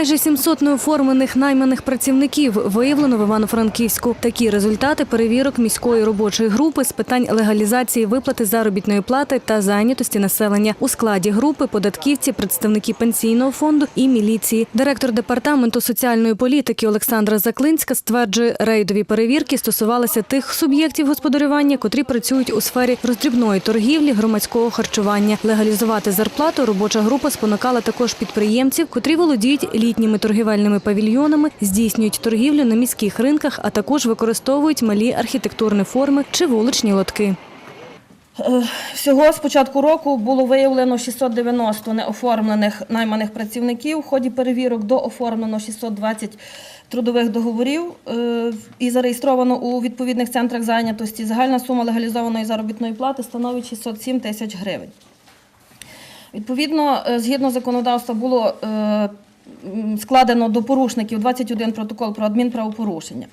Майже 700 неоформлених найманих працівників виявлено в Івано-Франківську. Такі результати перевірок міської робочої групи з питань легалізації виплати заробітної плати та зайнятості населення. У складі групи податківці, представники пенсійного фонду і міліції. Директор департаменту соціальної політики Олександра Заклинська стверджує, рейдові перевірки стосувалися тих суб'єктів господарювання, котрі працюють у сфері роздрібної торгівлі, громадського харчування. Легалізувати зарплату робоча група спонукала також підприємців, котрі володіють літніми торгівельними павільйонами, здійснюють торгівлю на міських ринках, а також використовують малі архітектурні форми чи вуличні лотки. Е, Всього з початку року було виявлено 690 неоформлених найманих працівників. В ході перевірок дооформлено 620 трудових договорів е, і зареєстровано у відповідних центрах зайнятості. Загальна сума легалізованої заробітної плати становить 607 тисяч гривень. Відповідно, е, згідно законодавства, було складено до порушників 21 протокол про адмінправопорушення.